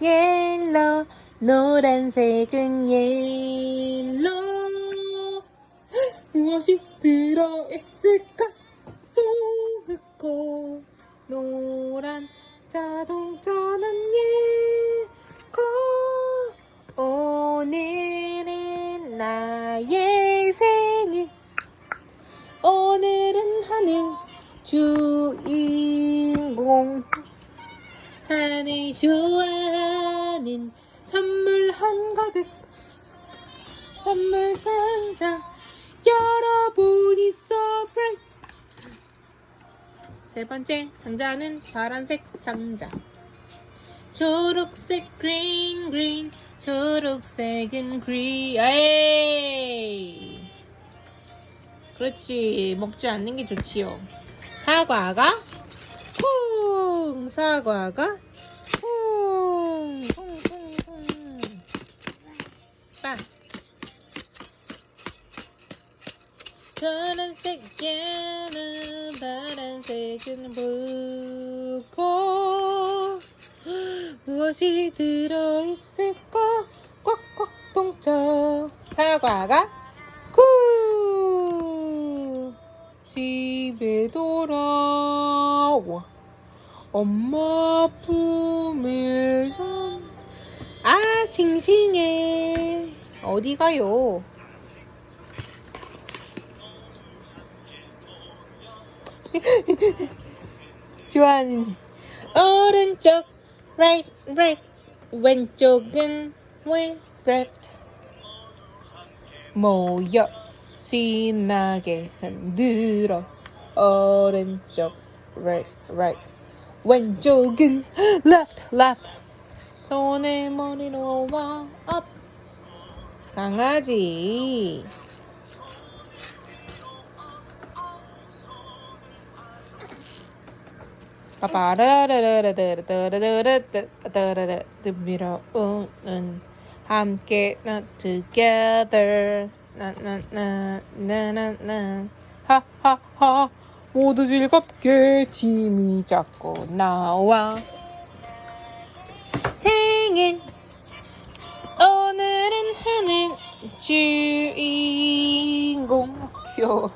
옐로 노란색은 옐로 무엇이 들어있을까? 소극고 노란 자동차는 예고 오늘은 나의 생일. 오늘은 하늘 주인공. 하늘 좋아하는 선물 한가득. 선물 상자 열어보니 서프라세 번째 상자는 파란색 상자. 초록색 그린 그린. 초록색은 그린. 에이. 그렇지. 먹지 않는 게 좋지요. 사과가 사과가 퐁퐁퐁퐁 빠. 파란색 얘는 파란색은 무고 무엇이 들어있을까? 꽉꽉 동쳐 사과가 구 집에 돌아 엄마 품에서 아, 싱싱해. 어디 가요? 좋아하는 오른쪽 right right. 왼쪽은 왜 left? 모여? 신나게 흔들어. 오른쪽 right right. when jogging left left so name no up 강아지 The middle of the get not together. Na na na na na na. Ha ha ha. 모두 즐겁게 짐이 잡고 나와. 생일 오늘은 하는 주인공. 귀여워